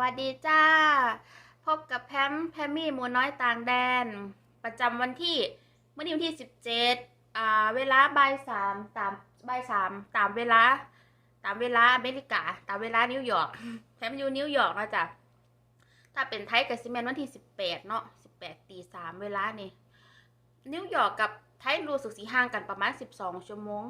วัสดีจ้า พบกับแพมแพมมี่มูน้อยต่างแดน ประจำวันที่เมื่อนี้วันที่สิบเจ็ดอ่าเวลาบ่ายสามตามบ่ายสามตามเวลา ตามเวลาอเมริกา ตามเวลานิวยอร์กแพมอยู่นิวยอร์กนะจ๊ะถ้าเป็นไทยกับซีเมนวันที่สิบแปดเนาะสิบแปดตีสามเวลานี่นิวยอร์กกับไทยรู้สึกสีห่างกันประมาณสิบสองชั่วโมง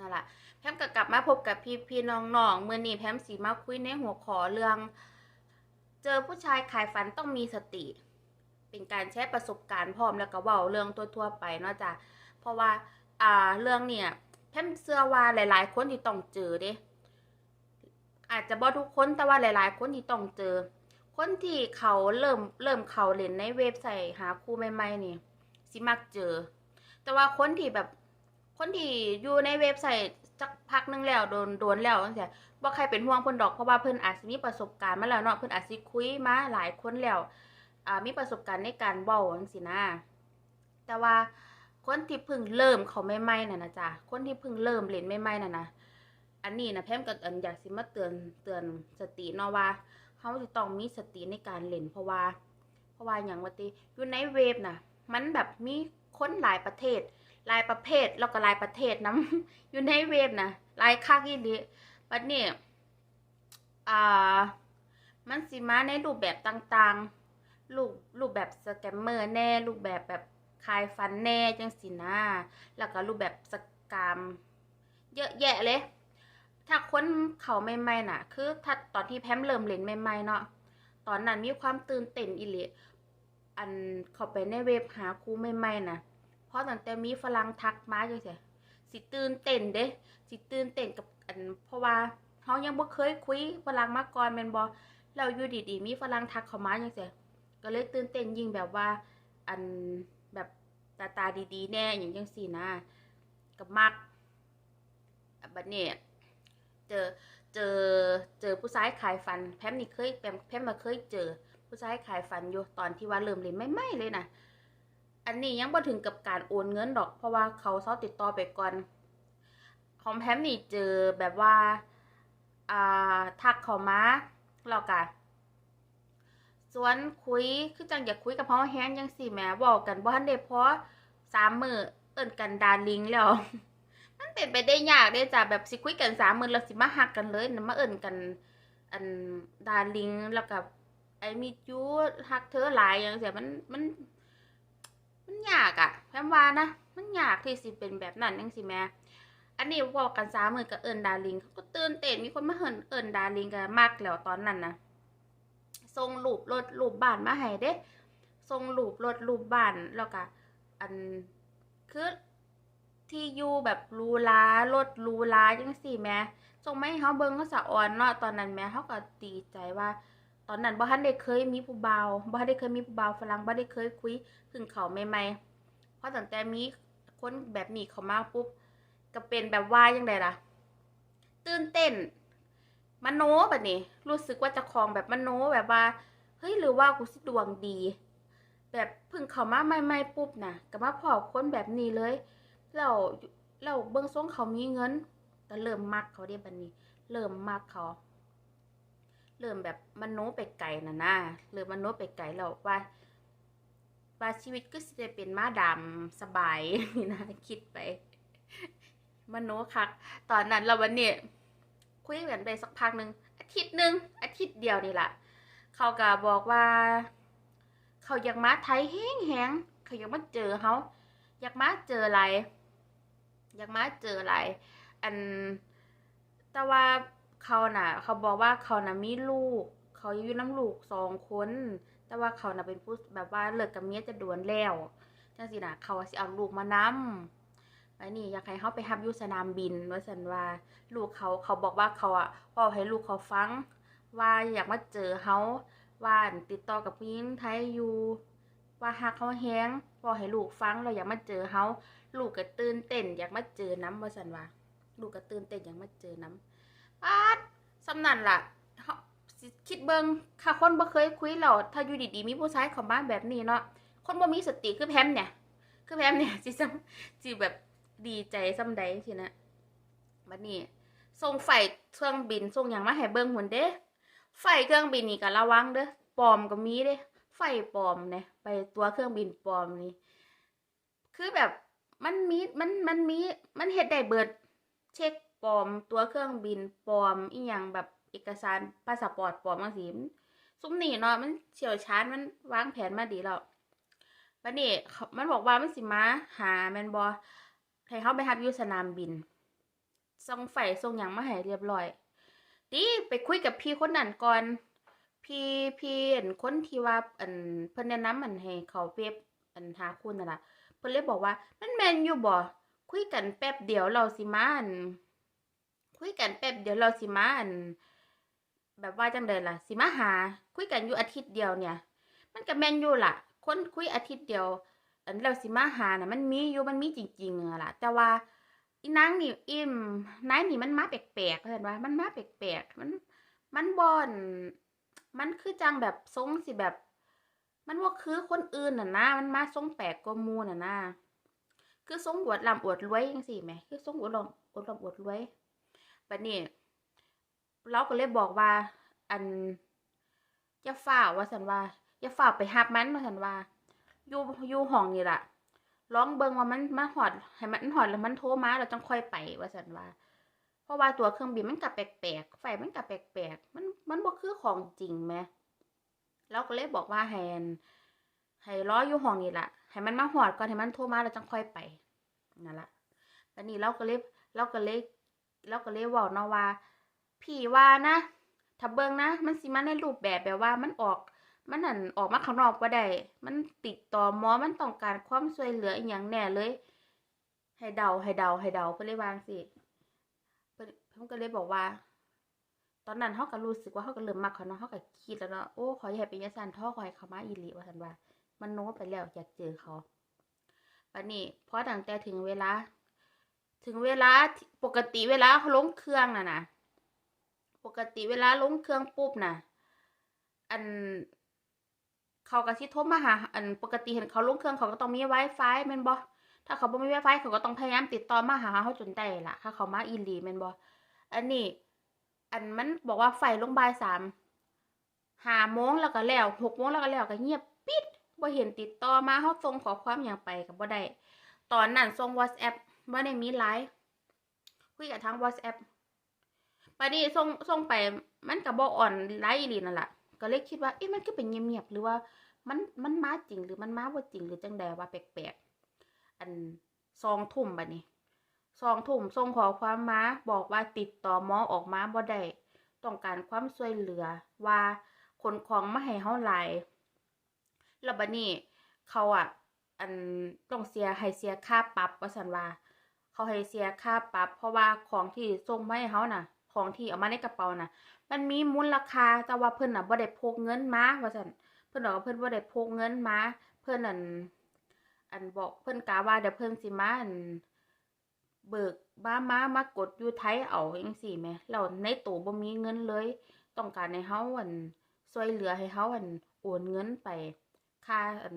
นั่นแหละแพมก็กลับมาพบกับพี่พี่น้องน้องๆมื่อนี้แพมสีมาคุยในหัวขอเรื่อง เจอผู้ชายขายฝันต้องมีสติ เป็นการแชร์ประสบการณ์พร้อมแล้วก็เว้าเรื่องทั่วๆไปเนาะจ้ะเพราะว่าอ่าเรื่องเนี่ยแพมเชื่อว่าหลาย ๆ คนที่ต้องเจอเด้ อาจจะบ่ทุกคนแต่ว่าหลาย ๆ คนที่ต้องเจอ คนที่เขาเริ่มเริ่มเขาเล่นในเว็บไซต์หาคู่ใหม่ๆนี่สิมักเจอ แต่ว่าคนที่แบบ คนที่อยู่ในเว็บไซต์สักพักหนึงแล้วโดนโดนแล้วจังซี่บ่ใครเป็นห่วงเพิ่นดอกเพราะว่าเพิ่นอาจสิมีประสบการณ์มาแล้วเนาะเพิ่นอาจสิคุยมาหลายคนแล้วอ่ามีประสบการณ์ในการเว้าจังซี่นะ แต่ว่าคนที่เพิ่งเริ่มเขาใหม่ๆน่ะนะจ๊ะคนที่เพิ่งเริ่มเล่นใหม่ๆน่ะนะอันนี้นะแพมก็อันอยากสิมาเตือนเตือนสติเนาะว่าเฮาสิต้องมีสติในการเล่นเพราะว่า เพราะว่าหยังว่าติอยู่ในเว็บน่ะ มันแบบมีคนหลายประเทศ ลายประเภทแล้วก็ลายประเทศนํอยู่ในเว็บนะลายคักอีหลีบัดนี้อ่ามันสิมาในรูปแบบต่างๆ รูปรูปแบบสแกมเมอร์แน่ รูปแบบแบบคายฟันแน่จังสินะแล้วก็รูปแบบสกามเยอะแยะเลย ถ้าคนเขาใหม่ๆน่ะ คือถ้าตอนที่แพมเริ่มเล่นใหม่ๆเนาะ ตอนนั้นมีความตื่นเต้นอีหลีอันเข้าไปในเว็บหาครูใหม่ๆน่ะ เพราะตั้งแต่มีฝรั่งทักมาจังซี่สิตื่นเต้นเด้สิตื่นเต้นกับอันเพราะว่าเฮายังบ่เคยคุยฝรั่งมาก่อนแม่นบ่แล้วอยู่ดีๆมีฝรั่งทักเข้ามาจังซี่ก็เลยตื่นเต้นยิ่งแบบว่าอันแบบตาตาดีๆ แน่อย่างจังซี่นะก็มักบัดนี้เจอเจอเจอผู้ชายขายฟัน แพมนี่เคยแพมแพมมาเคยเจอผู้ชายขายฟันอยู่ตอนที่ว่าเริ่มเล่นไม่ไม่เลยนะ อันนี้ยังบ่ถึงกับการโอนเงินดอก เพราะว่าเขาเซาติดต่อไปก่อน ของแพมนี่เจอแบบว่าอ่าทักเขามาแล้วก็สวนคุยคือจังอยากคุยกับเฮาแฮงจังซี่แหมเว้ากันบ่ทันได้พอสามมือเอิ้นกันดาลิงแล้ว มันเป็นไปได้ยากเด้จ้ะแบบสิคุยกันสามมือแล้วสิมาฮักกันเลยนะมาเอิ้นกัน อันดาลิงแล้วก็ไอ้มีจูฮักเธอหลายอย่างเสียมันมัน มันยากอะแพมว่านะ มันยากที่สิเป็นแบบนั้นจังซี่แหมอันนี้เว้ากันสามมือก็เอิ้นดาลิงเขาก็ตื่นเต้นมีคนมาเหินเอิ้นดาลิงก็มักแล้วตอนนั้นนะส่งรูปรถรูปบ้านมาให้เด้ส่งรูปรถรูปบ้านแล้วก็อันคือที่อยู่แบบรูหรารถรูหราจังซี่แหมส่งมาให้เฮาเบิ่งก็สะออนเนาะตอนนั้นแม่เฮาก็ดีใจว่า ตอนนั้นบ่ทันได้เคยมีผู้บ่าวบ่ทันได้เคยมีผู้บ่าวฝรั่งบ่ได้เคยคุยเพิ่งเขาใหม่ๆเพราะตั้งแต่มีคนแบบนี้เขามาปุ๊บก็เป็นแบบว่ายังไงล่ะ ตื่นเต้นมโนแบบนี้ รู้สึกว่าจะคลองแบบมโนแบบว่าเฮ้ยหรือว่ากูสิดวงดี แบบพึ่งเขามาใหม่ๆปุ๊บนะก็มาพอคนแบบนี้เลยแล้วแล้วเบื้องทรงเขามีเงินก็เริ่มมักเขาเด้บัดนี้ เริ่มมักเขา เริ่มแบบมนโนไปไกลน่ะนะเริ่มมนโนไปไกลแล้วว่า ว่าชีวิตก็สิได้เป็นม้าดำสบายนี่นะคิดไปมโนคัก ตอนนั้นเราวันนี้คุยกันไปสักพักหนึ่งอาทิตย์หนึ่งอาทิตย์เดียวนี่แหละเขาก็บอกว่า เขาอยากมาไทยแห้งแหงเขาอยากมาเจอเขาอยากมาเจออะไร อยากมาเจออะไร อันแต่ว่า เขาน่ะ เขาบอกว่าเขาน่ะมีลูก เขาอยู่น้ำลูกสองคน แต่ว่าเขาน่ะเป็นผู้แบบว่าเลิกกับเมียจะด่วนแล้วจังสินะเขาสิเอาลูกมานำไปนี่อยากให้เขาไปฮับยุสนามบินว่าสันว่า ลูกเขาเขาบอกว่าเขาอะพ่อให้ลูกเขาฟัง ว่าอยากมาเจอเขาว่าติดต่อกับผู้หญิงไทยอยู่ว่าหากเขาแห้งพ่อให้ลูกฟังเราอยากมาเจอเขาลูกก็ตื่นเต้นอยากมาเจอน้ำว่าสันว่า ลูกก็ตื่นเต้นอยากมาเจอน้ำ ปาดสำนันล่ะคิดเบิงค่ะคนบ่เคยคุยเราถ้าอยู่ดีๆมีผู้ชายเข้ามาแบบนี้เนาะคนบ่มีสติคือแพมเนี่ย คือแพมเนี่ยสิซ้ำสิแบบดีใจซ้ำใดสินะบัดนี้ส่งไฟเครื่องบินส่งอย่างมาให้เบิงหุ่นเด้ ไฟเครื่องบินนี่ก็ระวังเด้อปลอมก็มีเด้ ไฟปลอมเนี่ยไปตัวเครื่องบินปลอมนี่คือแบบมันมีมันมันมีมันเฮ็ดได้เบิดเช็ค ปลอมตัวเครื่องบินปลอมอีหยังแบบเอกสารพาสปอร์ตปลอมจังซี่มันซุมนี่เนาะมันเชี่ยวชาญมันวางแผนมาดีแล้วบัดนี้เขามันบอกว่ามันสิมาหาแมนบ่ให้เฮาไปรับอยู่สนามบินส่งไฟส่งหยังมาให้เรียบร้อยดีไปคุยกับพี่คนนั้นก่อน พี่พี่อันคนที่ว่าอันเพิ่นแนะนำอันให้เขาเว็บอันหาคุณน่ะละเพิ่นเลยบอกว่ามันแมนอยู่บ่คุยกันแป๊บเดียวเราสิมาอัน คุยกันแป๊บเดี๋ยวเราสิมาอัน แบบว่าจังไดล่ะสิมาหา คุยกันอยู่อาทิตย์เดียวเนี่ย มันก็แม่นอยู่ล่ะ คนคุยอาทิตย์เดียว อันเราสิมาหาน่ะ มันมีอยู่มันมีจริงๆอะล่ะ แต่ว่าอีนางนี่อิ่มนายนี่มันมาแปลกๆเห็นว่ามันมาแปลกๆมัน มันบอน มันคือจังแบบทรงสิแบบ มันว่าคือคนอื่นน่ะนะมันมาทรงแปลกกว่ามูน่ะนะคือทรงอวดร่ำอวดรวยจังซี่แหมคือทรงอวดร่ำอวดร่ำอวดรวย บัดนี้เราก็เลยบอกว่า อันอย่าฝ่าว่าซั่นว่าอย่าฝ่าวไปรับมันว่าซั่นว่าอยู่อยู่ห้องนี่ล่ะลองเบิงว่ามันมาฮอดให้มันฮอดแล้วมันโทรมาแล้วจังค่อยไปว่าซั่นว่า เพราะว่าตัวเครื่องบินมันก็แปลกๆไฟมันก็แปลกๆมันมันบ่คือของจริงแหมเราก็เลยบอกว่าให้อันให้รออยู่ห้องนี่ละให้มันมาฮอดก่อนให้มันโทรมาแล้วจังค่อยไปนั่นละบัดนี้เราก็เลยเราก็เลย เราก็เลยเว้าเนาะว่า พี่ว่านะถ้าเบิ่งนะ มันสิมาในรูปแบบแบบว่ามันออก มันนั่นออกมาข้างนอกบ่ได้ มันติดต่อหมอมันต้องการความช่วยเหลืออีหยังแน่เลย ให้เดาให้เดาให้เดาเพิ่นเลยวางสิเพิ่นเพิ่นก็เลยบอกว่า ตอนนั้นเฮาก็รู้สึกว่าเฮาก็เริ่มมักเขาเนาะเฮาก็คิดแล้วเนาะโอ้ขออย่าให้เป็นจังซั่นท้อขอให้เขามาอีหลีว่าซั่นว่า มันโน้ไปแล้วอยากเจอเขาบัดนี้พอตั้งแต่ถึงเวลา ถึงเวลาปกติเวลาลงเครื่องน่ะนะปกติเวลาลงเครื่องปุ๊บน่ะ อันเขาก็สิโทรมาหา อันปกติเห็นเขาลงเครื่องเขาก็ต้องมี Wi-Fi แม่นบ่ถ้าเขาบ่มี Wi-Fi เขาก็ต้องพยายามติดต่อมาหาเขาจนได้ละถ้าเขามาอีหลีแม่นบ่อันนี้ อันมันบอกว่าไฟลงบ่ายสามห้าโมงแล้วก็แล้วหกโมงแล้วก็แล้วก็เงียบปิดบ่เห็นติดต่อมาเขาส่งขอความหยังไปก็บ่ได้ตอนนั้นส่ง WhatsApp บ่ได้มีไลน์คุยกับทาง WhatsApp บัดนี้ส่งส่งไปมันก็บ่อ่อนไลน์อีหลีนั่นแหละก็เลยคิดว่าเอ๊ะมันคือเป็นเงียบๆหรือว่ามันมันมาจริงหรือมันมาบ่าจริงหรือจังใดว่าแปลกๆอันสองทุ่มบัดนี้สองทุ่มส่งขอความมาบอกว่าติดต่อหมอออกมาบ่ได้ต้องการความช่วยเหลือว่าขนของมาให้เฮาหลายแล้วบัดนี้เขาอะอันต้องเสียให้เสียค่าปรับว่าซั่นว่า เขาให้เสียค่าปรับ เพราะว่าของที่ส่งมาให้เฮาน่ะ ของที่เอามาในกระเป๋าน่ะ มันมีมูลราคาแต่ว่าเพิ่นน่ะบ่ได้พกเงินมาว่าซั่นเพิ่นบอกว่าเพิ่นบ่ได้พกเงินมาเพิ่นนั่นอันบอกเพิ่นกะว่าเดี๋ยวเพิ่นสิมาอันเบิกมามามากดอยู่ไทยเอาจังซี่แหมแล้วในตู้บ่มีเงินเลย ต้องการให้เฮาอันช่วยเหลือให้เฮาอันโอนเงินไป ค่าอัน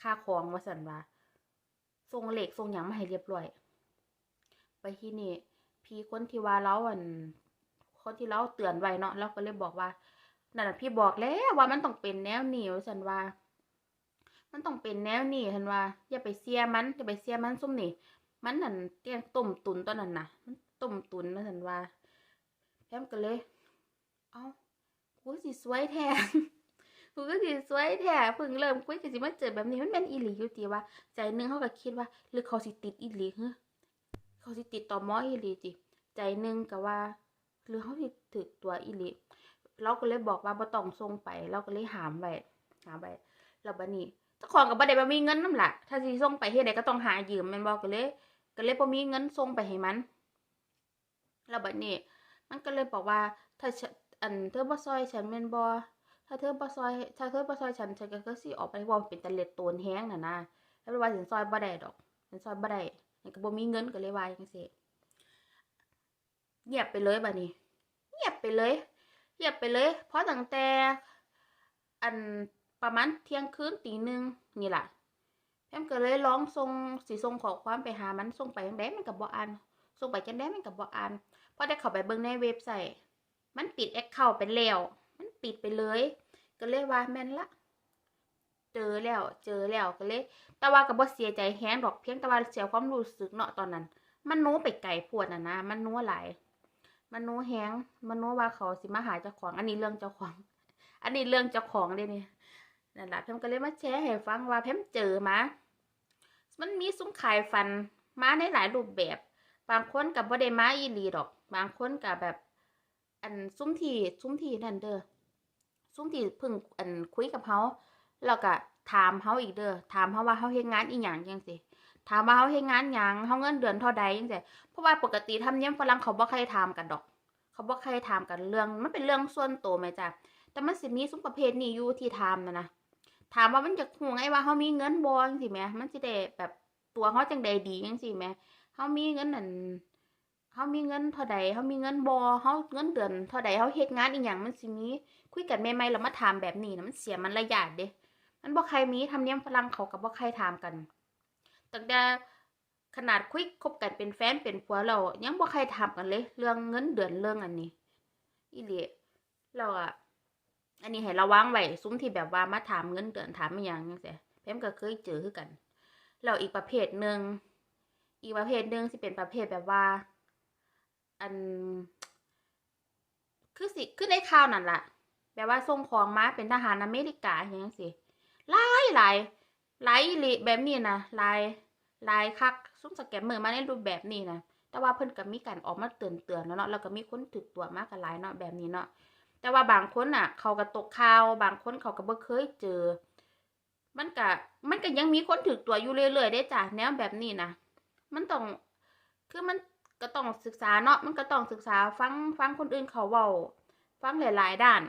ค่าของว่าซั่นว่าส่งเหลขส่งหยังมาให้เรียบร้อย ไปที่นี่พี่คนที่ว่าเราอันคนที่เราเตือนไว้เนาะเราก็เลยบอกว่านั่นพี่บอกแล้วว่ามันต้องเป็นแนวนี้ว่าซั่นว่า มันต้องเป็นแนวนี้เห็นว่า อย่าไปเสียมันอย่าไปเสียมันซุ่มนี่มันนั่นแกงต้มตุนตอนนั้นนะมันต้มตุนว่าซั่นว่าแพมก็เลย เอ้ากูสิสวยแท้กูก็สิสวยแท้เพิ่งเริ่มคุยก็สิมาเจอแบบนี้มันแม่นอีหลีอยู่ติว่า ใจหนึงเขาก็คิดว่าหรือเขาสิติดอีหลีฮะ เขาสิติดต่อหมออีหลีติใจหนึงก็ว่า หรือเขาสิถึกตัวอีหลีเราก็เลยบอกว่าบ่ต้องส่งไป เราก็เลยหามไว้หามไว้แล้วบัดนี้เจ้าของก็บ่ได้บ่มีเงินนำล่ะ ถ้าสิส่งไปเฮ็ดใดก็ต้องหายืมแม่นบ่ก็เลย ก็เลยบ่มีเงินส่งไปให้มัน แล้วบัดนี้ มันก็เลยบอกว่า ถ้าฉันอันเธอบ่ซอยฉันแม่นบ่ถ้าเธอบ่ซอย ถ้าเธอบ่ซอยฉันฉันก็คือสิออกไปเว้าเป็นตะเล็ดโตนแฮงน่ะนะแล้วว่าฉันซอยบ่ได้ดอกฉันซอยบ่ได้ ฉันก็บ่มีเงินก็เลยว่าจังซี่เงียบไปเลยบัดนี้เงียบไปเลยเงียบไปเลย เพราะตั้งแต่ อันประมาณเที่ยงคืนตีหนึ่งนี่แหละแพมก็เลยร้องส่งสิส่งขอความไปหามันส่งไปจังไดมันก็บ่อ่านส่งไปจังไดมันก็บ่อ่านพอได้เข้าไปเบิ่งในเว็บไซต์มันปิดแอคเคาท์ไปแล้ว มันปิดไปเลย ก็เลยว่าแม่นละ เจอแล้วเจอแล้วก็เลย แต่ว่าก็บ่เสียใจแฮงดอกเพียงแต่ว่าเสียความรู้สึกเนาะตอนนั้น มันโน้ไปไกลพวดน่ะนะ มันโน้หลายมันโน้แฮงมันโน้ว่าเขาสิมาหาเจ้าของ อันนี้เรื่องเจ้าของ อันนี้เรื่องเจ้าของเด้นี่นั่นแหละเพิ่มก็เลยมาแชร์ให้ฟังว่าเพิ่มเจอมา มันมีซุ้มขายฟันมาในหลายรูปแบบ บางคนกับบ่ได้มาอีลีดอก บางคนกับแบบ อันซุ้มทีซุ้มทีนั่นเด้อซุ้มทีพิ่งอันคุยกับเฮา แล้วก็ถามเฮาอีกเด้อถามเฮาว่าเฮาเฮ็ดงานอีหยังจังซี่ถามว่าเฮาเฮ็ดงานหยังเฮาเงินเดือนเท่าใดจังซี่เพราะว่าปกติทำเนียมฝรั่งเขาบ่เคยถามกันดอก เขาบ่เคยถามกันเรื่อง มันเป็นเรื่องส่วนตัวแม่จ้ะแต่มันสิมีซุ้มประเภทนี้อยู่ที่ถามนะนะถามว่ามันจะฮู้ไงว่าเฮามีเงินบ่จังซี่แหมมันสิได้แบบตัวเฮาจังใดดีจังซี่แหมเฮามีเงินนั่นเฮามีเงินเท่าใดเฮามีเงินบ่เฮาเงินเดือนเท่าใดเฮาเฮ็ดงานอีหยังมันสิมีคุยกันใหม่ๆแล้วมาถามแบบนี้นะมันเสียมันระยะเด้ มันบ่ใครมีทำเนียมฝรั่งเขากับบ่ใครถามกันตั้งแต่ขนาดคุยคบกันเป็นแฟนเป็นผัวเรายังบ่ใครถามกันเลย เรื่องเงินเดือนเรื่องอันนี้อีหลีเราอะอันนี้ให้ระวังไว้ซุ้มที่แบบว่ามาถามเงินเดือนถามอีหยังจังซี่เพิ่นก็เคยเจอคือกันแล้วอีกประเภทหนึ่งอีกประเภทหนึ่งสิเป็นประเภทแบบว่า อัน คือสิคือในข่าวนั่นแหละแบบว่าส่งของมาเป็นทหารอเมริกาอย่างนี้สิ หลายหลายลีแบบนี้นะหลายหลายคักซุ่มสแกมเมอร์มาในรูปแบบนี้นะแต่ว่าเพิ่นก็มีการออกมาเตือนเตือนแล้วเนาะแล้วก็มีคนถึกตัวมากกันหลายเนาะแบบนี้เนาะแต่ว่าบางคนอะ เขาก็ตกข่าวบางคนเขาก็บ่เคยเจอ มันก็มันก็ยังมีคนถึกตัวอยู่เรื่อยๆได้จ้ะแนวแบบนี้นะมันต้องคือมันก็ต้องศึกษาเนาะมันก็ต้องศึกษาฟังฟังคนอื่นเขาเว้าฟังหลายๆด้าน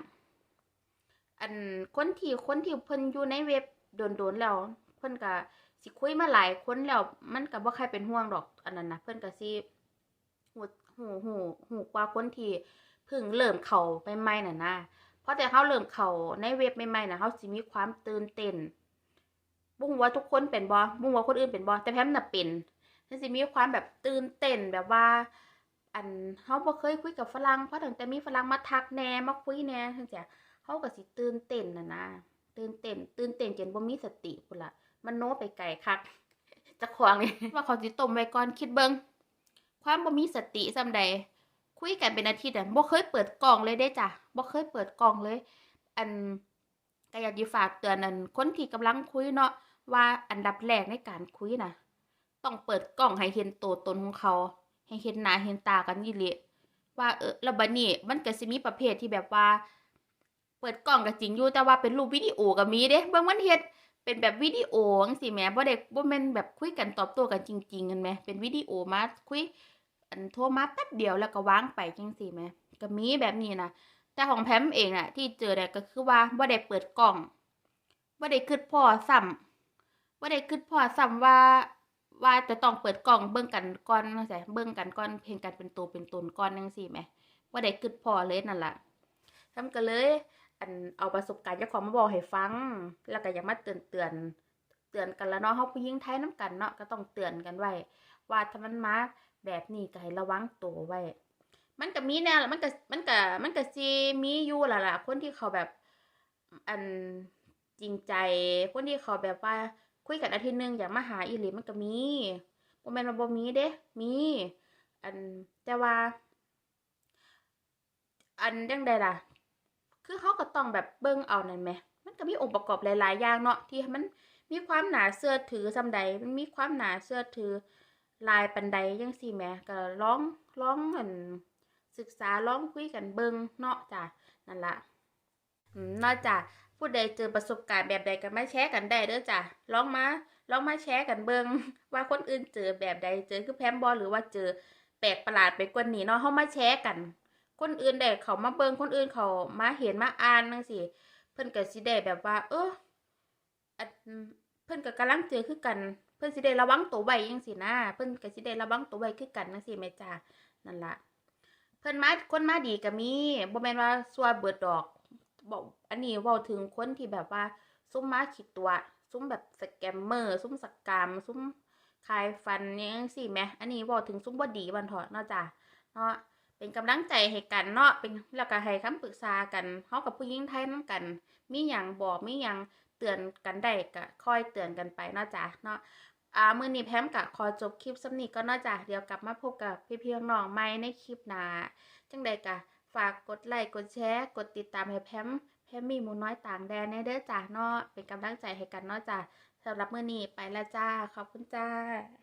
อันคนที่คนที่เพิ่นอยู่ในเว็บ โดนๆแล้ว เพิ่นก็สิคุยมาหลายคนแล้วมันก็บ่ใครเป็นห่วงดอกอันนั้นนะเพิ่นก็สิหูหูหูหูกว่าคนที่เพิ่งเริ่มเข้าใหม่ๆน่ะนะเพราะแต่เขาเริ่มเข้าในเว็บใหม่ๆน่ะเขาสิมีความตื่นเต้นบ่ฮู้ว่าทุกคนเป็นบ่บ่ฮู้ว่าคนอื่นเป็นบ่แต่แพมน่ะเป็นมันสิมีความแบบตื่นเต้นแบบว่า อันเฮาบ่เคยคุยกับฝรั่งเพราะตั้งแต่มีฝรั่งมาทักแหน่มาคุยแหน่จังซี่เฮาก็สิตื่นเต้นน่ะนะ ตื่นเต้นตื่นเต้นจนบ่มีสติพุ่นละมันโน้ไปไกลคักจะขวางนี่ว่าเขาสิต้มไว้ก่อนคิดเบิงความบ่มีสติซำใด คุยกันเป็นอาทิตย์อะบ่เคยเปิดกล่องเลยเด้จ้ะบ่เคยเปิดกล่องเลย อันก็อยากสิฝากเตือนอันคนที่กำลังคุยเนาะว่าอันดับแรกในการคุยน่ะต้องเปิดกล่องให้เห็นตัวตนของเขา ให้เห็นหน้าเห็นตากันอีหลีว่าเออแล้วบัดนี้มันก็สิมีประเภทที่แบบว่า เปิดกล่องก็จริงอยู่แต่ว่าเป็นรูปวิดีโอก็มีเด้เบิ่งมันเฮ็ดเป็นแบบวิดีโอจังซี่แหมบ่ได้บ่แม่นแบบคุยกันตอบโต้กันจริงๆกันแหมเป็นวิดีโอมาคุยอันโทรมาแป๊บเดียวแล้วก็วางไปจังซี่แหมก็มีแบบนี้นะแต่ของแพมเองน่ะ ที่เจอเนี่ยก็คือว่าบ่ได้เปิดกล่องบ่ได้คิดพอซ้ำบ่ได้คิดพอซ้ำว่าว่าจะต้องเปิดกล่องเบิ่งกันก่อนจังซี่เบิ่งกันก่อนเห็นกันเป็นตัวเป็นตนก่อนจังซี่แหมบ่ได้คิดพอเลยนั่นล่ะทำก็เลย อันเอาประสบการณ์เจ้าของมาบอกให้ฟัง แล้วก็อย่ามาเตือนเตือนเตือนกันแล้วเนาะเฮาผู้หญิงไทยน้ำกันเนาะก็ต้องเตือนกันไว้ ว่าถ้ามันมาแบบนี้ก็ให้ระวังตัวไว้ มันก็มีแน่ล่ะมันก็มันก็มันก็สิมีอยู่ล่ะล่ะคนที่เขาแบบอันจริงใจ คนที่เขาแบบว่าคุยกันอาทิตย์นึงอย่ามาหาอีหลีมันก็มีบ่แม่นว่าบ่มีเด้ มี อันแต่ว่า อันจังใดล่ะ คือเขาก็ต้องแบบเบิ่งเอานั่นแหม มันก็มีองค์ประกอบหลาย ๆ อย่างเนาะที่มันมีความหนาเชื่อถือซำใดมันมีความหนาเชื่อถือลายปานใดจังซี่แหมก็ลองลองอันศึกษาลองคุยกันเบิ่งเนาะจ้ะนั่นล่ะเนอกจากผู้ใดเจอประสบการณ์แบบใดก็มาแชร์กันได้เด้อจ้ะลองมาลองมาแชร์กันเบิ่งว่าคนอื่นเจอแบบใดเจอคือแพมบ่หรือว่าเจอแปลกประหลาดไปกว่านี้เนาะเฮามาแชร์กัน คนอื่นได้เขามาเบิงคนอื่นเขามาเห็นมาอ่านจังซี่เพิ่นก็สิได้แบบว่า เออเพิ่นก็กำลังเจอคือกัน เพิ่นสิได้ระวังตัวไว้จังซี่นะเพิ่นก็สิได้ระวังตัวไว้คือกันจังซี่แม่จ้านั่นละเพิ่นมาคนมาดีก็มีบ่แม่นว่าซัวเบิดดอกบอกอันนี้เว้าถึงคนที่แบบว่า ซุ่มมาคิดตัวซุ่มแบบสแกมเมอร์ซุ่มสกกามซุ่มขายฟันยังซี่แหมอันนี้เว้าถึงซุ่มบ่ดีบันเถาะเนาะจ้ะเนาะ เป็นกำลังใจให้กันเนาะเป็นแล้วก็ให้คำปรึกษากันเฮากับผู้หญิงไทยนํกัน มีหยังบอกมีหยังเตือนกันได้ก็คอยเตือนกันไปเนาะจ้ะเนาะอ่ามือนี้แพมก็ขอจบคลิปสำนี้ก็เนาะจ้ะเดี๋ยวกลับมาพบกับพี่ๆน้องใหม่ในคลิปหน้าจังใดก็ฝากกดไลค์กดแชร์กดติดตามให้แพมแพมมีมูน้อยต่างแดนในเด้อจ้ะเนาะเป็นกำลังใจให้กันเนาะจ้ะสำหรับมือนี้ไปแล้วจ้าขอบคุณจ้า